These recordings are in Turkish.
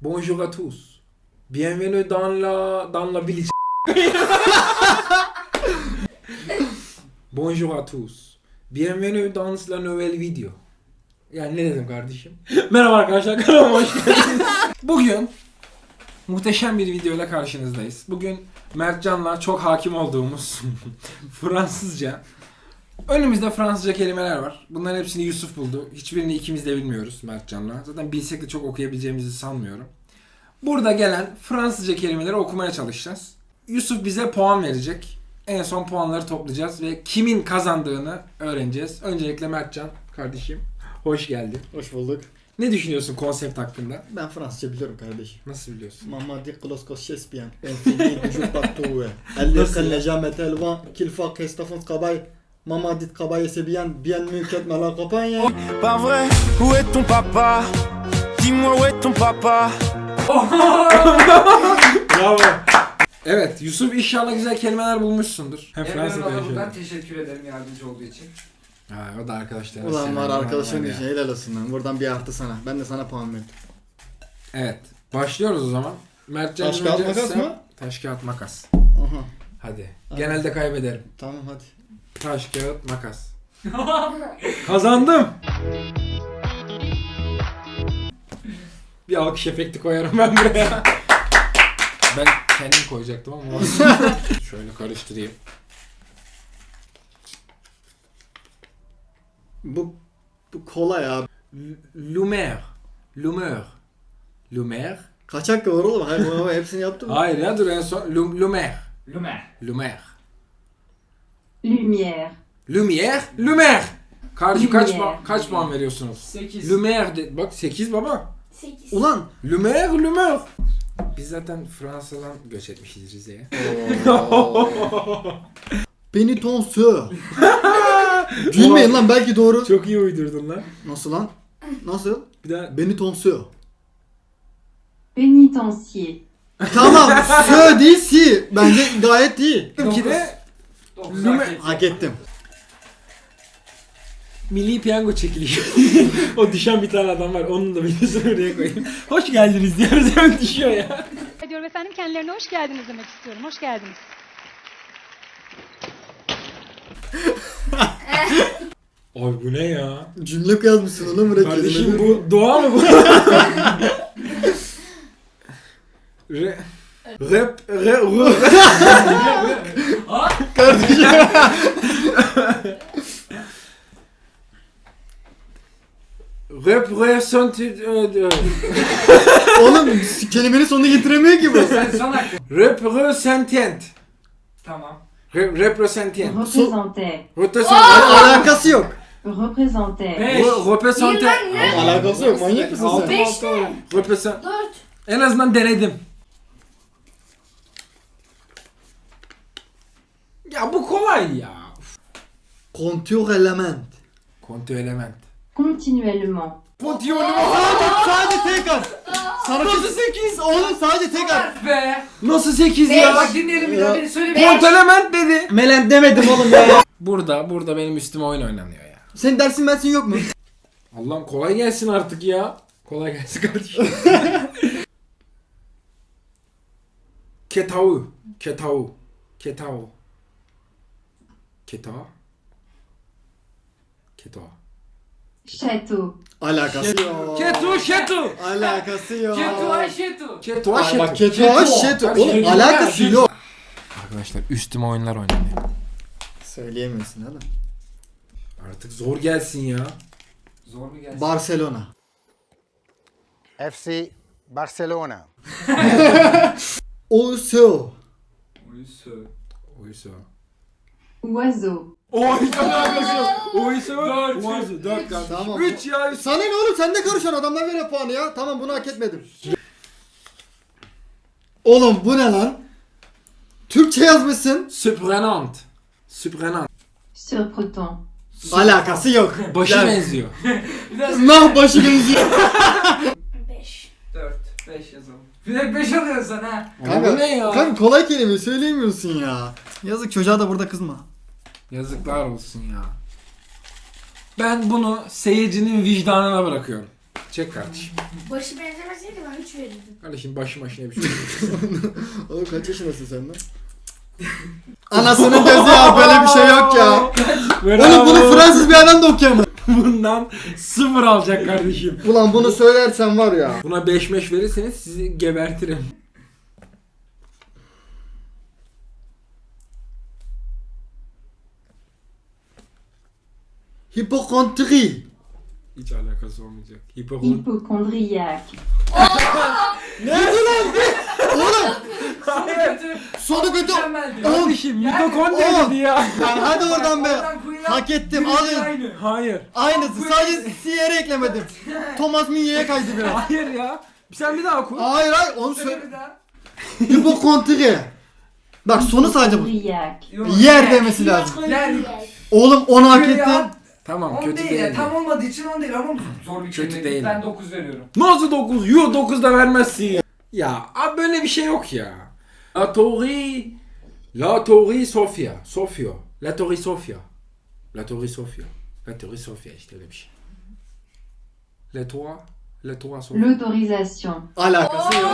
Bonjour à tous. Bienvenue dans la dans la village. Bonjour à tous. Bienvenue dans la nouvelle video. Yani ne dedim kardeşim? Merhaba arkadaşlar kanalıma hoş geldiniz. Bugün muhteşem bir videoyla karşınızdayız. Bugün Mertcan'la çok hakim olduğumuz Fransızca Önümüzde Fransızca kelimeler var. Bunların hepsini Yusuf buldu. Hiçbirini ikimiz de bilmiyoruz Mertcan'la. Zaten bilsek de çok okuyabileceğimizi sanmıyorum. Burada gelen Fransızca kelimeleri okumaya çalışacağız. Yusuf bize puan verecek. En son puanları toplayacağız ve kimin kazandığını öğreneceğiz. Öncelikle Mertcan kardeşim hoş geldin. Hoş bulduk. Ne düşünüyorsun konsept hakkında? Ben Fransızca biliyorum kardeşim. Nasıl biliyorsun? Lorsque c'est bien. Ben fini toujours partout. Elle tellement qu'il faut que Stefan kabay. Maman dit kabay c'est bien, bien mieux que la campagne. Pas vrai, où est ton papa Dis-moi où est ton papa Bravo. Evet Yusuf inşallah güzel kelimeler bulmuşsundur. Hem Emre Fransa'da yaşıyor. buradan teşekkür ederim yardımcı olduğu için. Ha, o da arkadaşlar. Ulan var arkadaşın ya. için helal olsun lan. Buradan bir artı sana. Ben de sana puan verdim. Evet. Başlıyoruz o zaman. Mertcan Taş kağıt makas mı? Taş kağıt makas. Aha. Hadi. Hadi. Genelde kaybederim. Tamam hadi. Taş kağıt makas. Kazandım. Bir alkış efekti koyarım ben buraya. ben kendim koyacaktım ama olsun. Şöyle karıştırayım. Bu bu kolay abi. L- Lumière. Lumière. Lumière. Kaçak var oğlum. Hayır baba hepsini yaptım. Hayır ya dur en son. Lum- Lumière. Lümer. Lumière. Lumière. Lumière. Lumière. Kardeşim kaç, Lumière. puan, kaç puan veriyorsunuz? 8. Lumière de, bak 8 baba. 8. Ulan. Lumière, Lumière. Biz zaten Fransa'dan göç etmişiz Rize'ye. Beni tonsör. Gülmeyin lan belki doğru. Çok iyi uydurdun lan. Nasıl lan? Nasıl? Bir daha Beni tonsör. Pénitencier. Tamam. Sö değil si. Bence gayet iyi. ki de Lümer- Hak ettim. milli piyango çekilişi. o düşen bir tane adam var. Onun da videosunu buraya koyayım. Hoş geldiniz diyoruz hemen düşüyor ya. ediyorum efendim. Kendilerine hoş geldiniz demek istiyorum. Hoş geldiniz. Abi bu ne ya? Cümle yazmışsın oğlum buraya Kardeşim bu doğa mı bu? Re... Rap... Re... Re... Kardeşim. Represented... oğlum kelimenin sonunu getiremiyor ki bu. Sen son hakkın. Representant. Tamam. Re- Representant. Représenter. Representant. Alakası yok. Représenter. Beş. Representant. Alakası yok. Manyak mısın sen? altı oldu. Represent... En azından denedim. Ya bu kolay ya. Kontür element. Kontü element. Continuellement. Kontü Sadece tek at. Sana Nasıl 8? Oğlum sadece tek. Be. Nasıl 8 Ya. Bak dinleyelim bir daha beni söyle. Kontü element dedi. Melent demedim oğlum ya. Burada, burada benim üstüme oyun oynanıyor ya. Senin dersin dersin yok mu? Allah'ım kolay gelsin artık ya. Kolay gelsin kardeşim. Ketau. Ketau. Ketau. Ketau. Ketau. Château. Alakası yok. Ketu, ketu. Alakası yok. Şetu ay şetu. Ketu, Ay bak ketu. ketu aş şetu. Oğlum alakası yok. Arkadaşlar üstüme oyunlar oynanıyor. Söyleyemiyorsun oğlum. Artık zor gelsin ya. Zor mu gelsin? Barcelona. FC Barcelona. Oso. Uyusu. Oysa. Oiseau. Oysa alakası yok. Oysa. Dört. Oysa. Dört kardeşim. Tamam. Üç ya. üç. Sana ne oğlum sen de karışan adamlar veriyor puanı ya. Tamam bunu hak etmedim. Oğlum bu ne lan? Türkçe yazmışsın. Surprenant. Surprenant. Surprenant. Alakası yok. Başı Gel. benziyor. Bir daha Nah başı benziyor. 4. 5 yazalım. Bir de 5 alıyorsun sen ha. Ama bu ne ya? Kanka kolay kelime söyleyemiyorsun ya. Yazık çocuğa da burada kızma. Yazıklar olsun ya. Ben bunu seyircinin vicdanına bırakıyorum. Çek kardeşim. Başı benzemesi verseydi ben 3 verirdim. Kardeşim başım başına bir şey. Oğlum kaç yaşındasın sen lan? Anasının gözü ya böyle bir şey yok ya. Oğlum bunu Fransız bir adam da okuyamaz. Bundan sıfır alacak kardeşim. Ulan bunu söylersen var ya. Buna 5 meş verirseniz sizi gebertirim. Hipokondri. Hiç alakası olmayacak. Hipokon. Hypochondriaque. Ne lan? Oğlum Sonu kötü. sonu kötü. Kardeşim mitokondri Oğlum. dedi ya. Lan hadi oradan be. Hak ettim alın. aynı. Hayır. Aynısı sadece Sierra eklemedim. Thomas Minya'ya kaydı biraz. Hayır ya. Sen bir daha oku. Hayır hayır onu Söyle bir. Hipokondri. Bak sonu sadece bu. Yer demesi lazım. Yani Oğlum onu hak ettin. Tamam On kötü değil değil. ya. Tam olmadığı için on değil ama zor bir Kötü kelime. değil. Ben 9 veriyorum. Nasıl 9? Yo 9 da vermezsin ya. Ya abi böyle bir şey yok ya. La Torre La Torre Sofia. Sofia. La Torre Sofia. La Torre Sofia. La Torre Sofia işte öyle bir şey. La Torre La Torre Sofia. L'autorisation. Alakası yok.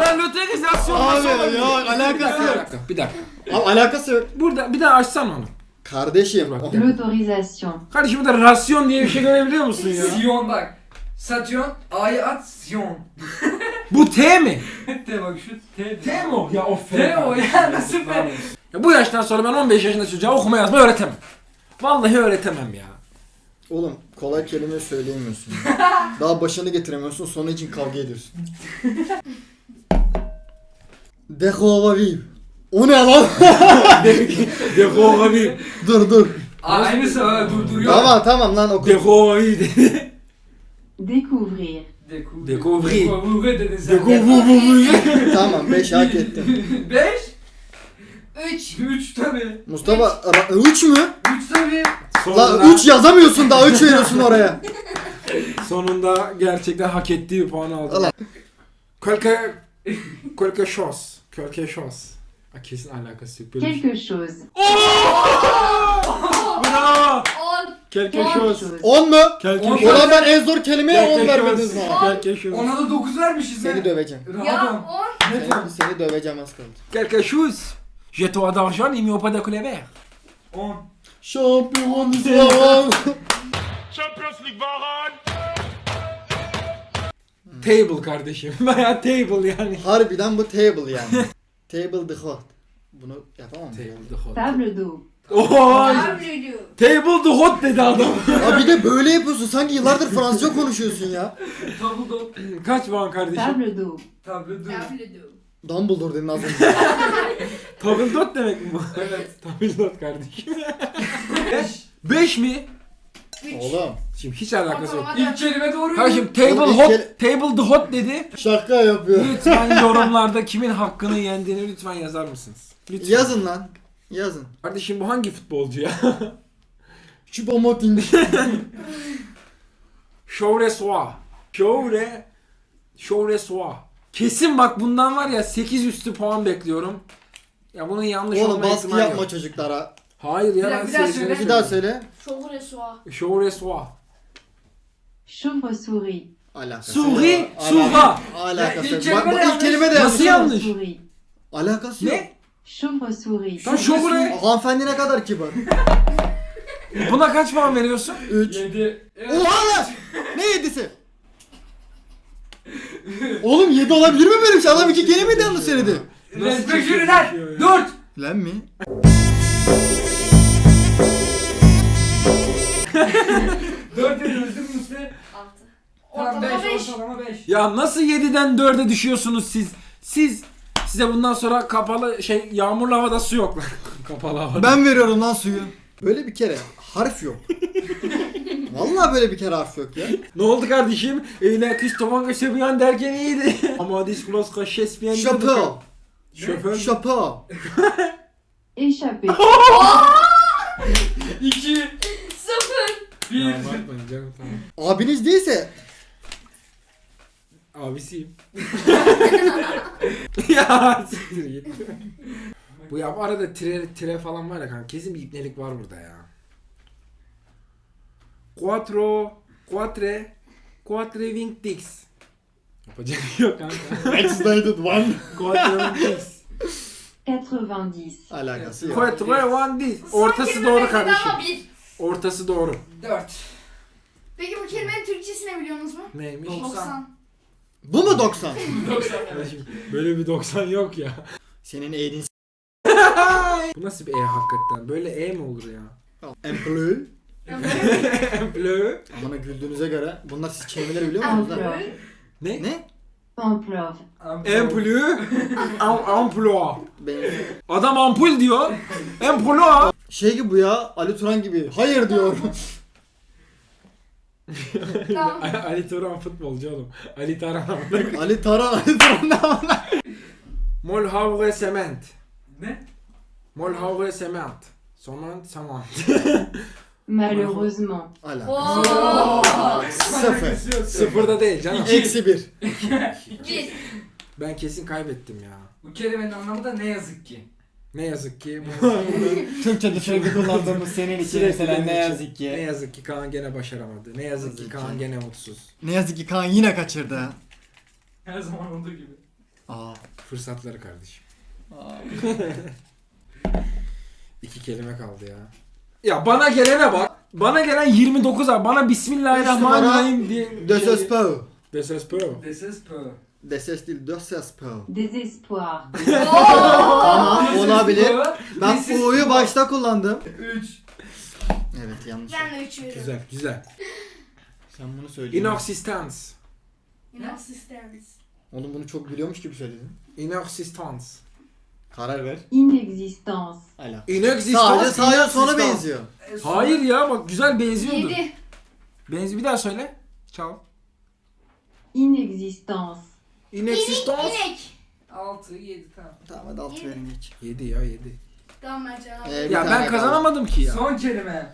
Lan l'autorisation Abi nasıl yok olabilir? alakası Bir yok. dakika, bir dakika. Abi alakası yok. Burada bir daha açsana onu. Kardeşim. Bak, o- L'autorisation. Kardeşim burada rasyon diye bir şey görebiliyor musun ya? Sion bak. Satyon, A'yı at, Sion. Bu T mi? T bak şu T. T mi o? Ya of. T o ya nasıl be? Ya bu yaştan sonra ben 15 yaşında çocuğa okuma yazma öğretemem. Vallahi öğretemem ya. Oğlum kolay kelime söyleyemiyorsun. Daha başını getiremiyorsun sonu için kavga ediyorsun. Dehovaviv. O ne lan? Dehovavi. dur dur. Aynısı ha durduruyor. Tamam tamam lan oku. Dehovavi dedi. Découvrir. Découvrir. Découvrir dedin sen. Dehovavi. tamam 5 hak ettin. 5? 3. 3 tabi. Mustafa 3 mü? 3 tabi. La 3 yazamıyorsun daha 3 veriyorsun oraya. Sonunda gerçekten hak ettiği puanı aldı. Allah. Quelque... Quelque chose. Quelque chose. Ha, kesin alakası yok. Böyle bir şey. Quelque chose. Bravo. 10. Quelque Quelque chose. chose. 10 mu? Quelque On- chose. Ulan ben en zor kelimeye 10 Quelque vermediniz. Quelque chose. Ona da 9 vermişiz Seni döveceğim. Rahat Ya ol. 10. Net ol. Seni, seni döveceğim az kaldı. Quelque chose. J'ai toi d'argent, il m'y pas de couleur vert. 10. Şampiyon İslam. Champions League Varan. Table kardeşim. Baya table yani. Harbiden bu table yani. table the hot. Bunu yapamam? Table the hot. Table d'eau. Oy. Avrülü. Table the hot dedi adam. Ya bir de böyle yapıyorsun. Sanki yıllardır Fransızca konuşuyorsun ya. Tablo Kaç puan kardeşim? Table d'eau. Tablo Avrülü. Dumbledore dedin az önce. Table dot demek mi bu? Evet. Table dot kardeşim. 5. 5 mi? 3. Oğlum Şimdi hiç alakası yok. İlk kelime doğru. Kardeşim table Oğlum, ilk hot, kere- table the hot dedi. şaka yapıyor. Lütfen yorumlarda kimin hakkını yendiğini lütfen yazar mısınız? Lütfen. Yazın lan. Yazın. Kardeşim bu hangi futbolcu ya? Choupo-Moting. Chauressois. Chaure Chauressois. Kesin bak bundan var ya 8 üstü puan bekliyorum. Ya bunun yanlış Oğlum olma baskı ihtimali yapma yok. çocuklara. Hayır ya Bir ben bir daha söyle. Bir daha söyle. Şovre soğa. Chauressois. Chauve-souris. Alakası Souris, yok. Souva. Alakası ilk yok. Bak kelime de ilk kelime de yanlış. Nasıl yanlış? Chauve-souris. Alakası yok. Ne? Chauve-souris. Tam Chaure. Hanımefendi ne kadar kibar. Buna kaç puan veriyorsun? 3. 7. Oha lan! Ne yedisi? Oğlum 7 olabilir mi böyle bir şey? Adam iki kelime de yanlış söyledi. Respekt jüriler. 4. Lan mi? 4 ediyoruz Tamam 5 Ortalama 5. ortalama 5. Ya nasıl 7'den 4'e düşüyorsunuz siz? Siz size bundan sonra kapalı şey yağmurlu havada su yok kapalı havada. Ben veriyorum lan suyu. Böyle bir kere harf yok. Vallahi böyle bir kere harf yok ya. Ne oldu kardeşim? Öyle Christophe Kaşebiyan derken iyiydi. Ama Disclose Kaşespiyan Şapı. Şoför. Şapı. Échapper. 2. 0. 1. Ya bakmayın canım tamam. Abiniz değilse Abisiyim. ya siktir git. Bu ya bu arada tire, tire falan var ya kanka kesin bir ipnelik var burada ya. Quattro, quatre, quatre vingtix. Yapacak bir şey yok kanka. Excited one. Quatrevantis. 90. Alakası yok. Quatrevantis. Ortası doğru Ama kardeşim. bir. Ortası doğru. 4. Peki bu kelimenin Türkçesini biliyor musunuz mu? Neymiş? 90. Bu mu 90? 90. Kardeşim, Böyle bir 90 yok ya. Senin eğdin Bu nasıl bir E hakikaten? Böyle E mi olur ya? Employee. Bleu. Amına güldüğünüze göre bunlar siz kelimeleri biliyor musunuz lan? Ne? Ne? Emploi. Emplü. Am Amplua. Benim Adam ampul diyor. Amplua. şey gibi bu ya Ali Turan gibi. Hayır diyor. Tamam. Ali Turan futbolcu oğlum. Ali Taran. Ali Taran Ali Turan ne amına? Mol havre sement. Ne? Mol havre sement. Somant samant. Malheureusement. Oo. Sıfır. Sıfırda değil canım. Eksi bir. Bir. Ben kesin kaybettim ya. Bu kelimenin anlamı da ne yazık ki. Ne yazık ki bu Türkçe'de sürekli kullandığımız senin için mesela ne yazık ne ki. yazık ki Kaan gene başaramadı. Ne yazık ki Yazık Kaan ki. gene mutsuz. Ne yazık ki Kaan yine kaçırdı. Her zaman olduğu gibi. Aa. Fırsatları kardeşim. İki kelime kaldı ya. Ya bana gelene bak. Bana gelen 29 abi. Bana Bismillahirrahmanirrahim diye. De. Desespero. This is per. De ses değil, de ses peu. Désespoir. Tamam olabilir. Ben per. başta kullandım. 3. Evet yanlış. Ben de 3 veriyorum. Güzel güzel. Sen bunu söyleyeceksin. Inoxistance. Inassistance. Oğlum bunu çok biliyormuş gibi söyledin. Inoxistance. Karar ver. Inexistence. Hala. Inexistance. Sadece sadece sona benziyor. Hayır ya bak güzel benziyordu. 7. Benzi bir daha söyle. Çal. Inexistence. Inexistance. İnek. 6, 7 tamam. Tamam hadi altı verin geç. 7 ya 7. Tamam Mertcan abi. Ee, bir Ya tane ben kaldı. kazanamadım ki ya. Son kelime.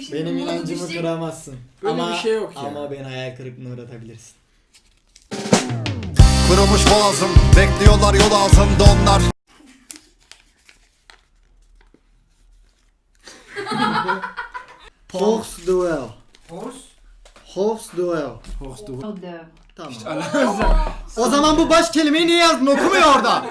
Şimdi Benim modu inancımı düşecek. kıramazsın. Böyle ama, bir şey yok ya. Ama beni hayal kırıklığına uğratabilirsin. Kırılmış boğazım Bekliyorlar yol altında onlar Horse duel. Horse. Horse duel. Horst du. Hors d'œuvre. Tamam. O zaman bu baş kelimeyi niye yazdın? Okumuyor orada.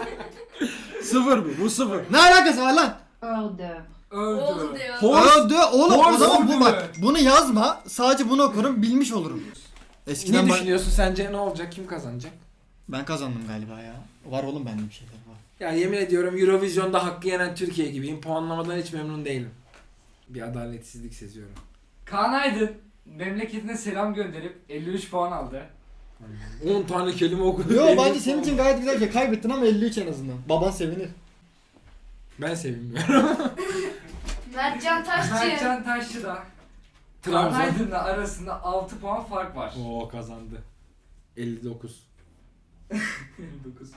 Sıfır bu. Bu sıfır. Ne alakası var lan? Oldu Öldü. Horse. Öldü. Oğlum o Horse zaman bu bak. Bunu yazma. Sadece bunu okurum. Bilmiş olurum. Eskiden Ne ben, düşünüyorsun sence ne olacak? Kim kazanacak? ben kazandım galiba ya. Var oğlum bende bir şeyler var. Ya yemin ediyorum Eurovision'da hakkı yenen Türkiye gibiyim. Puanlamadan hiç memnun değilim. Bir adaletsizlik seziyorum. Kaan Aydın memleketine selam gönderip 53 puan aldı. 10 tane kelime okudu. Yo bence senin için gayet güzel bir şey. Kaybettin ama 53 en azından. Baban sevinir. Ben sevinmiyorum. Mertcan Taşçı. Mertcan Taşçı da Trabzon. Aydın'la arasında 6 puan fark var. Oo kazandı. 59. 59.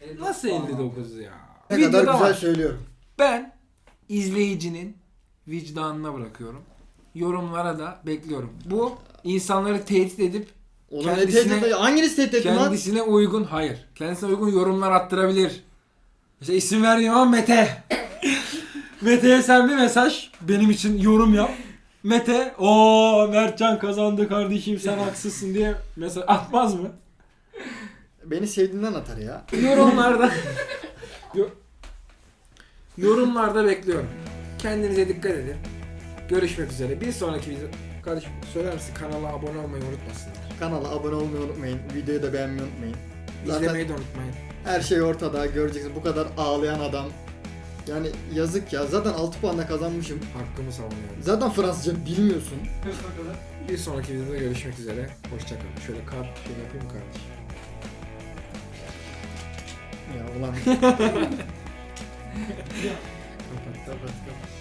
59 Nasıl puan 59 ya? Ne Videoda kadar güzel var. söylüyorum. Ben izleyicinin vicdanına bırakıyorum. Yorumlara da bekliyorum. Bu insanları tehdit edip Oğlum ne Kendisine- tehdit Hanginiz tehdit ettin lan? kendisine uygun hayır. Kendisine uygun yorumlar attırabilir. Mesela isim vermiyorum ama Mete. Mete'ye sen bir mesaj benim için yorum yap. Mete o Mertcan kazandı kardeşim sen haksızsın diye mesaj atmaz mı? Beni sevdiğinden atar ya. Yorumlarda Yo- yorumlarda bekliyorum. Kendinize dikkat edin. Görüşmek üzere. Bir sonraki video kardeşim söyler misin kanala abone olmayı unutmasınlar. Kanala abone olmayı unutmayın. Videoyu da beğenmeyi unutmayın. Zaten İzlemeyi de unutmayın. her şey ortada. Göreceksiniz bu kadar ağlayan adam. Yani yazık ya. Zaten 6 puanla kazanmışım. Hakkımı savunuyorum. Zaten Fransızca bilmiyorsun. Bir sonraki videoda görüşmek üzere. Hoşçakalın. Şöyle kart şöyle yapayım mı kardeşim? Ya ulan. Kapat kapat kapat.